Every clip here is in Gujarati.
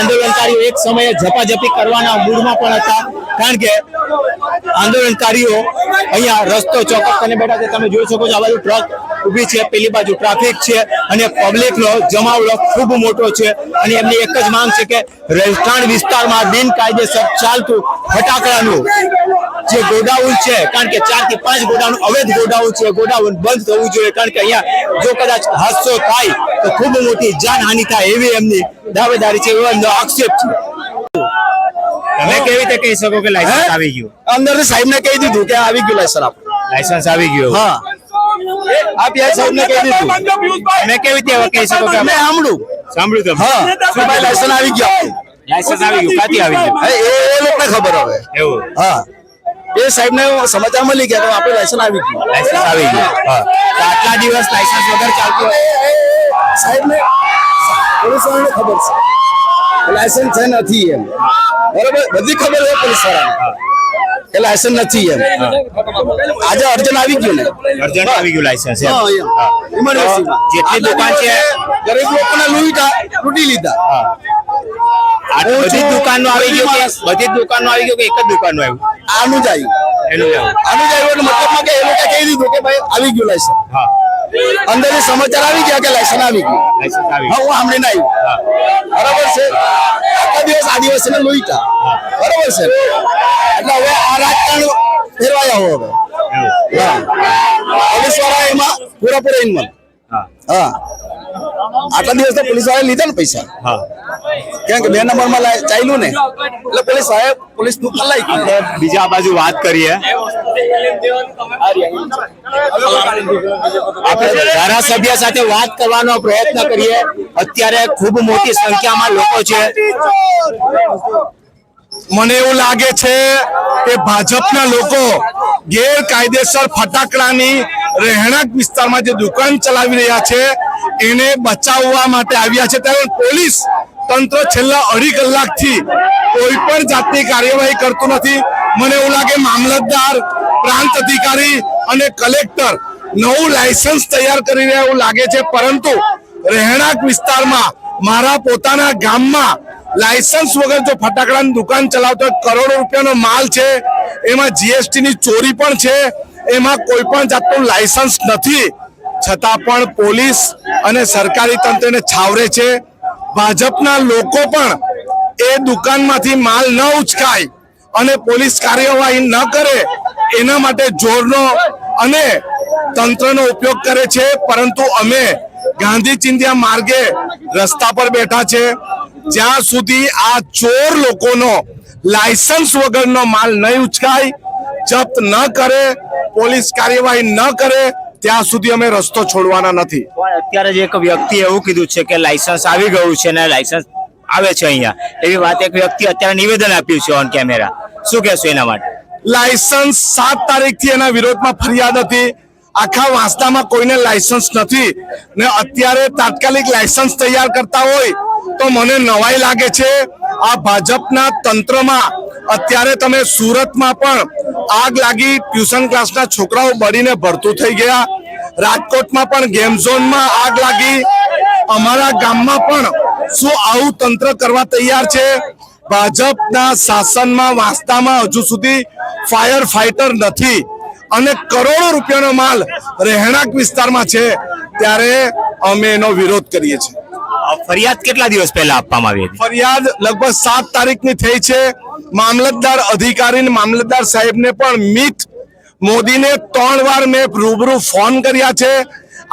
આંદોલનકારીઓ એક સમયે ઝપાઝપી કરવાના મૂડમાં પણ હતા. કારણ કે આંદોલનકારીઓ અહીંયા રસ્તો ચોક્કસ કરીને બેઠા છે. તમે જોઈ શકો છો આ બાજુ ટ્રક ઊભી છે. પેલી બાજુ ટ્રાફિક છે અને પબ્લિકનો જમાવડો ખૂબ મોટો છે. અને એમની એક જ માંગ છે કે રહેઠાણ વિસ્તારમાં બિનકાયદેસર ચાલતું ફટાકડાનું જે ગોડાઉન છે કારણ કે ચારથી પાંચ ગોડાઉન અવૈધ ગોડાઉન છે ગોડાઉન બંધ થવું જોઈએ કારણ કે અહીંયા જો કદાચ હાદસો થાય તો ખૂબ મોટી જાનહાનિ થાય એવી એમની દાવેદારી છે એવો એમનો આક્ષેપ છે. તમે કેવી રીતે કહી શકો કે લાયસન્સ આવી ગયું? અંદર સાહેબ ને કહી દીધું કે આવી ગયું લાયસન્સ આપ. લાયસન્સ આવી ગયું હા. આપ યાર સાહેબ ને કહી દીધું. તમે કેવી રીતે કહી શકો કે મેં સાંભળ્યું. સાંભળ્યું તમે? હા. શું ભાઈ લાયસન્સ આવી ગયું. લાયસન્સ આવી ગયું. ક્યાંથી આવી ગયું? એ એ લોકોને ખબર હવે. એવું? હા. એ સાહેબ ને સમાચાર મળી ગયા તો આપણે લાયસન્સ આવી ગયું. લાયસન્સ આવી ગયું. હા. આટલા દિવસ લાયસન્સ વગર ચાલતું હોય. સાહેબ ને પોલીસ વાળાને ખબર છે. લાયસન્સ છે નથી એમ. બરોબર? બધી ખબર હોય પોલીસ વાળાને કે લાયસન્સ નથી એમ. આજે અર્જન આવી ગયું ને? અર્જન આવી ગયું લાયસન્સ એમ. હા ઇમરજન્સી જેટલી દુકાન છે ગરીબ લોકોને લૂંટા લૂંટી લીધા. બધી જ દુકાનનો આવી ગયું બધી જ દુકાનનો આવી ગયું કે એક જ દુકાનનું આવ્યું આનું જ આવ્યું. એનું જ આવ્યું. આનું જ આવ્યું એટલે મતલબમાં કે એ લોકો કહી દીધું કે ભાઈ આવી ગયું લાયસન્સ હા. અંદર સમાચાર આવી ગયા કે લાયસન્સ આવી ગયું. હા હું સાંભળીને આવ્યું. બરાબર છે? આખા દિવસ આદિવાસીને લોહીતા. બરાબર છે? એટલે હવે આ રાજકારણ ફેરવાયા હો હવે. પોલીસવાળા એમાં પૂરેપૂરા ઇન્વોલ્વ. હા. હા. આટલા દિવસ તો પોલીસવાળા લીધા ને પૈસા. હા. કેમ કે બે નંબરમાં ચાલ્યું ને. એટલે પોલીસ સાહેબ પોલીસનું કલાઈ આપણે બીજા બાજુ વાત કરીએ. આપણે ધારાસભ્ય સાથે વાત કરવાનો પ્રયત્ન કરીએ. અત્યારે ખૂબ મોટી સંખ્યામાં લોકો છે. મને એવું લાગે છે કે ભાજપના લોકો ગેરકાયદેસર ફટાકડાની રહેણાંક વિસ્તારમાં જે દુકાન ચલાવી રહ્યા છે એને બચાવવા માટે આવ્યા છે. ત્યારે પોલીસ તંત્ર છેલ્લા અઢી કલાકથી કોઈ પણ જાતની કાર્યવાહી કરતું નથી. મને એવું લાગે મામલતદાર, પ્રાંત અધિકારી અને કલેક્ટર નવું લાયસન્સ તૈયાર કરી રહ્યા એવું લાગે છે. પરંતુ રહેણાંક વિસ્તારમાં મારા પોતાના ગામમાં લાયસન્સ વગર જો ફટાકડાની દુકાન ચલાવતો કરોડો રૂપિયાનો માલ છે. એમાં જીએસટીની ચોરી પણ છે. એમાં કોઈ પણ જાતનું લાયસન્સ નથી. છતાં પણ પોલીસ અને સરકારી તંત્રને છાવરે છે. ભાજપના લોકો પણ એ દુકાનમાંથી માલ ન ઉચકાય અને પોલીસ કાર્યવાહી ન કરે, એના માટે જોરનો અને તંત્રનો ઉપયોગ કરે છે. પરંતુ અમે ગાંધી ચિંધ્યા માર્ગે રસ્તા પર બેઠા છે. જ્યાં સુધી આ ચોર લોકોનો લાયસન્સ વગરનો માલ નહીં ઉચકાય, જપ્ત ન કરે, પોલીસ કાર્યવાહી ન કરે ત્યાં સુધી અમે રસ્તો છોડવાના નથી. અત્યારે જે એક વ્યક્તિ એવું કીધું છે કે લાયસન્સ આવી ગયું છે ને લાયસન્સ આવે છે અહીંયા એવી વાત એક વ્યક્તિ અત્યારે નિવેદન આપ્યું છે ઓન કેમેરા શું કહેશો એના માટે? લાયસન્સ સાત તારીખથી એના વિરોધમાં ફરિયાદ હતી. આખા વાંસદામાં કોઈને લાયસન્સ નથી. ને અત્યારે તાત્કાલિક લાયસન્સ તૈયાર કરતા હોય તો મને નવાઈ લાગે છે. આ ભાજપના તંત્રમાં અત્યારે તમે સુરતમાં પણ આગ લાગી, ટ્યુશન ક્લાસના છોકરાઓ બળીને ભરતું થઈ ગયા. રાજકોટમાં પણ ગેમ ઝોનમાં આગ લાગી. અમારા ગામમાં પણ શું આવું તંત્ર કરવા તૈયાર છે? ભાજપના શાસનમાં વાસ્તામાં હજુ સુધી ફાયર ફાઈટર નથી અને કરોડો રૂપિયાનો માલ રહેણાંક વિસ્તારમાં છે. ત્યારે અમે એનો વિરોધ કરીએ છીએ. ફરિયાદ કેટલા દિવસ પહેલા આપવામાં આવી હતી? ફરિયાદ લગભગ સાત તારીખની થઈ છે. મામલતદાર અધિકારી મામલતદાર સાહેબને પણ મિત મોદીને ત્રણ વાર મેં રૂબરૂ ફોન કર્યા છે.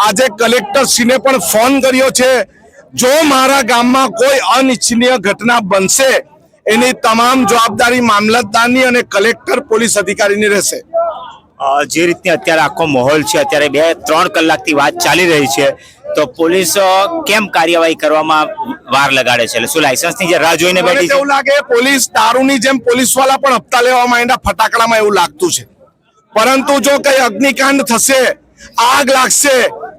આજે કલેક્ટર શ્રીને પણ ફોન કર્યો છે. જો મારા ગામમાં કોઈ અનિચ્છનીય ઘટના બનશે એની તમામ જવાબદારી મામલતદારની અને કલેક્ટર પોલીસ અધિકારીની રહેશે. જે રીતે અત્યારે આખો માહોલ છે અત્યારે બે ત્રણ કલાકથી વાત ચાલી રહી છે. તો પોલીસ કેમ કાર્યવાહી કરવામાં વાર લગાડે છે? એટલે શું લાયસન્સની જે રાહ જોઈને બેઠી છે? એવું લાગે પોલીસ દારૂની જેમ પોલીસવાળા પણ હપ્તા લેવા માંડ્યા ફટાકડામાં એવું લાગતું છે. પરંતુ જો કઈ અગ્નિકાંડ થશે આગ લાગશે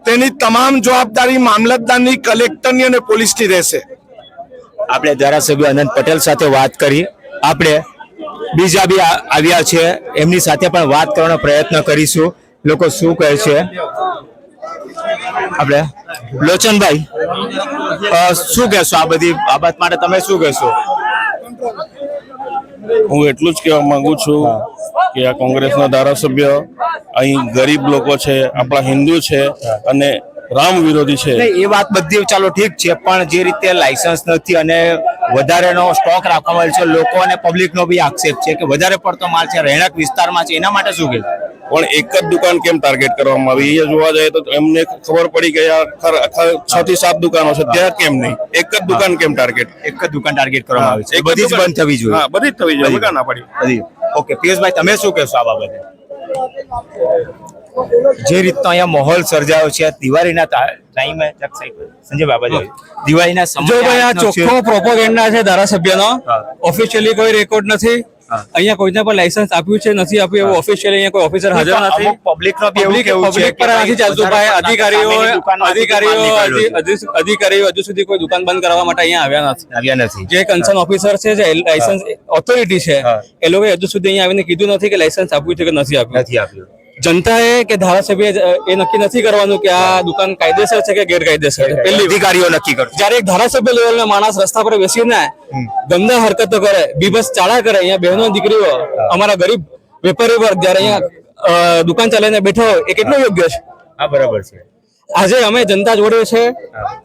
તેની તમામ જવાબદારી મામલતદારની કલેક્ટરની અને પોલીસની રહેશે. આપણે ધારાસભ્ય અનંત પટેલ સાથે વાત કરી. આપણે બીજા બી આવ્યા છે. એમની સાથે પણ વાત કરવાનો પ્રયત્ન કરીશું. લોકો શું કહે છે? આપણે? લોચનભાઈ શું કહેશો આ બધી બાબત માટે? તમે શું કહેશો? હું એટલું જ કહેવા માંગુ છું કે આ કોંગ્રેસના ધારાસભ્ય અહીં ગરીબ લોકો છે આપણા હિન્દુ છે અને રામ વિરોધી છે. એ વાત બધી ચાલો ઠીક છે પણ જે રીતે લાયસન્સ નથી અને વધારેનો સ્ટોક રાખવામાં આવેલ છે લોકો અને પબ્લિકનો બી આક્ષેપ છે કે વધારે પડતો માલ છે રહેણાંક વિસ્તારમાં છે એના માટે શું કે પણ એક જ દુકાન કેમ ટાર્ગેટ કરવામાં આવી? એ જોવા જાય તો એમને ખબર પડી કે આ ખર- ખર- છ થી સાત દુકાનો છે ત્યાં કેમ નહીં? એક જ દુકાન કેમ ટાર્ગેટ એક જ દુકાન ટાર્ગેટ કરવામાં આવી છે. બધી જ બંધ થવી જોઈએ. હા બધી જ થવી જોઈએ દુકાન ના પડી. બધી. ઓકે પિયુષભાઈ તમે શું કહેશો આ બાબતે? જે રીતનો અહીંયા માહોલ સર્જાયો છે દિવાળીના ટાઈમે સંજય બાબા દિવાળીના સમયે. ચોખ્ખો પ્રોપોગેન્ડા છે ધારાસભ્યનો ઓફિશિયલી કોઈ રેકોર્ડ નથી. અહીંયા કોઈને પણ લાયસન્સ આપ્યું છે નથી આપ્યું એવું ઓફિશિયલ અહીંયા કોઈ ઓફિસર હાજર નથી. પબ્લિક નો બી એવું કેવું છે પબ્લિક પર નથી ચાલતું ભાઈ. અધિકારીઓ અધિકારીઓ અધિકારીઓ હજુ સુધી કોઈ દુકાન બંધ કરવા માટે અહીંયા આવ્યા નથી. આવ્યા નથી. જે કન્સર્ન ઓફિસર છે જે લાયસન્સ ઓથોરિટી છે એ લોકોએ હજુ સુધી અહીંયા આવીને કીધું નથી કે લાયસન્સ આપ્યું છે કે નથી આપ્યું. નથી આપ્યું. જનતાએ કે ધારાસભ્ય એ નક્કી નથી કરવાનું કે આ દુકાન કાયદેસર છે કે ગેરકાયદેસર છે. પેલી. અધિકારીઓ નક્કી કરે. જયારે એક ધારાસભ્ય લેવલનો માણસ રસ્તા પર બેસીને ગંદા હરકતો કરે બીભત્સ ચાળા કરે અહીંયા બહેનો દીકરીઓ અમારા ગરીબ વેપારી વર્ગ જયારે અહીંયા દુકાન ચલાવીને બેઠો હોય એ કેટલું યોગ્ય છે? હા બરાબર છે. આજે અમે જનતા જોડે છે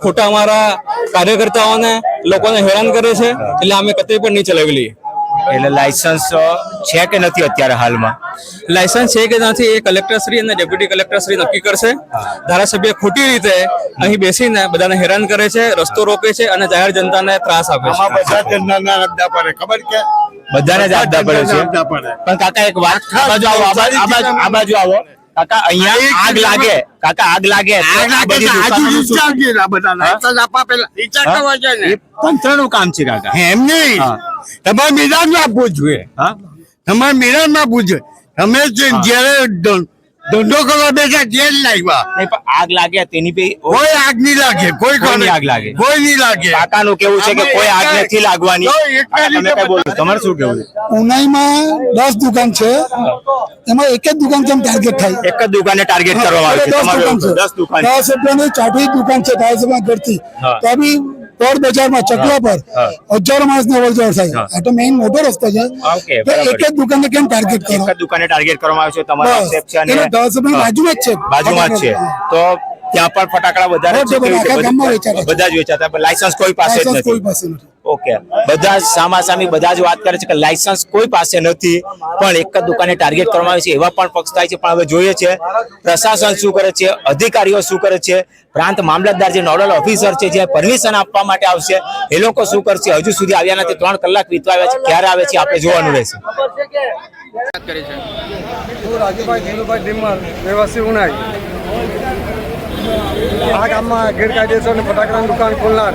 ખોટા અમારા કાર્યકર્તાઓને લોકોને હેરાન કરે છે એટલે અમે કતઈ પણ નહીં ચલાવી લઈએ. એટલે લાયસન્સ છે કે નથી અત્યારે હાલમાં? લાયસન્સ છે કે નથી એ કલેક્ટરશ્રી અને ડેપ્યુટી કલેક્ટરશ્રી નક્કી કરશે. ધારાસભ્ય ખોટી રીતે અહીં બેસીને બધાને હેરાન કરે છે રસ્તો રોકે છે અને જાહેર જનતાને ત્રાસ આપે છે. બધાને જ પડે છે. પણ કાકા એક વાત આ બાજુ આવો આ બાજુ- આવો. કાકા અહીંયા આગ લાગે. કાકા આગ લાગે. આ બધી. તંત્રનું કામ છે કાકા. એમ નહીં. તમારે મિરાજ આપવું જોઈએ હા? તમારે મિરાજ આપવું જોઈએ તમે જયારે ધંધો કરવા બેઠા જેલ લાગ્યા. પણ આગ લાગે તેની બી કોઈ આગ નહીં લાગે કોઈ કોઈની આગ લાગે? કોઈ નહીં લાગે. કાકાનું કેવું છે કે કોઈ આગ નથી લાગવાની? તમે કઈ બોલો તમારે શું કેવું છે? ઉનાઈમાં દસ દુકાન છે. એમાં એક જ દુકાન કેમ ટાર્ગેટ થાય? એક જ દુકાને ટાર્ગેટ કરવામાં આવે છે. દસ દુકાન છે. દસ દુકાન. છે. ધારાસભ્યની ચોથી દુકાન છે ધારાસભ્ય ઘરથી તો બી તોડ બજારમાં ચકલા પર હજારો માણસ ને અવરજવર થાય આ તો મેઇન મોટો રસ્તો છે. ઓકે, એક જ દુકાનને કેમ ટાર્ગેટ કરો? એક દુકાને ટાર્ગેટ કરવામાં આવે છે તમારો આક્ષેપ છે અને બાજુમાં જ છે. બાજુમાં જ છે. તો ત્યાં પણ ફટાકડા વધારે છે. બધા? જ વેચાતા લાયસન્સ કોઈ પાસે જ લાયસન્સ કોઈ પાસે નથી. ઓકે. બધા જ સામાસામી બધા જ વાત કરે છે કે લાયસન્સ કોઈ પાસે નથી, પણ એક જ દુકાને ટાર્ગેટ કરવામાં આવે છે, એવા પણ પક્ષ થાય છે. પણ હવે જોઈએ છે, પ્રશાસન શું કરે છે, અધિકારીઓ શું કરે છે, પ્રાંત મામલતદાર જે નોડલ ઓફિસર છે, જે પરમિશન આપવા માટે આવશે, એ લોકો શું કરશે? હજુ સુધી આવ્યા નથી. ત્રણ કલાક વીતવા આવ્યા છે. ક્યારે આવે છે, આપણે જોવાનું રહેશે. આ ગામમાં ગેરકાયદેસર ફટાકડાની દુકાન ખોલનાર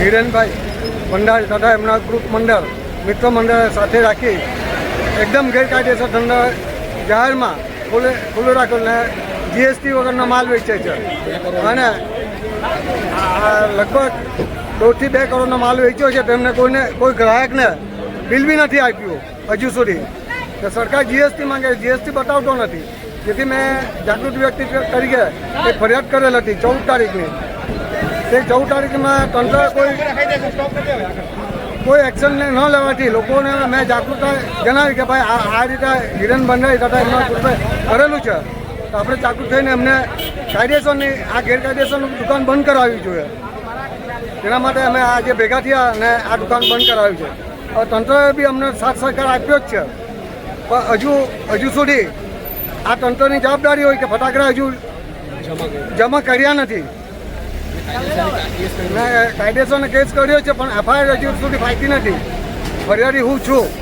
હિરેનભાઈ ભંડારી તથા એમના ગ્રુપ મંડળ, મિત્ર મંડળ સાથે રાખી એકદમ ગેરકાયદેસર ધંધા જાહેરમાં ખુલ્લે ખુલ્લો રાખેલ ને જીએસટી વગરનો માલ વેચે છે. અને લગભગ દોઢથી બે કરોડનો માલ વેચ્યો છે. તેમને કોઈને, કોઈ ગ્રાહકને બિલ બી નથી આપ્યું હજુ સુધી. તો સરકાર જીએસટી માંગે, જીએસટી બતાવતો નથી. જેથી મેં જાગૃત વ્યક્તિ તરીકે એક ફરિયાદ કરેલ હતી ચૌદ તારીખની. તે ચૌદ તારીખમાં તંત્ર કોઈ કોઈ એક્શન ન લેવાથી લોકોને મેં જાગૃતતા જણાવી કે ભાઈ આ રીતે હિરણ બંધાઈ તથા એમના ગ્રુપે કરેલું છે. તો આપણે જાગૃત થઈને એમને કાયદેસરની આ ગેરકાયદેસરની દુકાન બંધ કરાવવી જોઈએ. તેના માટે અમે આજે ભેગા થયા અને આ દુકાન બંધ કરાવી છે. હવે તંત્રએ બી અમને સાથ સહકાર આપ્યો જ છે. પણ હજુ હજુ સુધી આ તંત્રની જવાબદારી હોય કે ફટાકડા હજુ જમા કર્યા નથી. કાયદેસરનો કેસ કર્યો છે પણ એફઆઈઆર હજુ સુધી ફાયતી નથી. ફરિયાદી હું છું.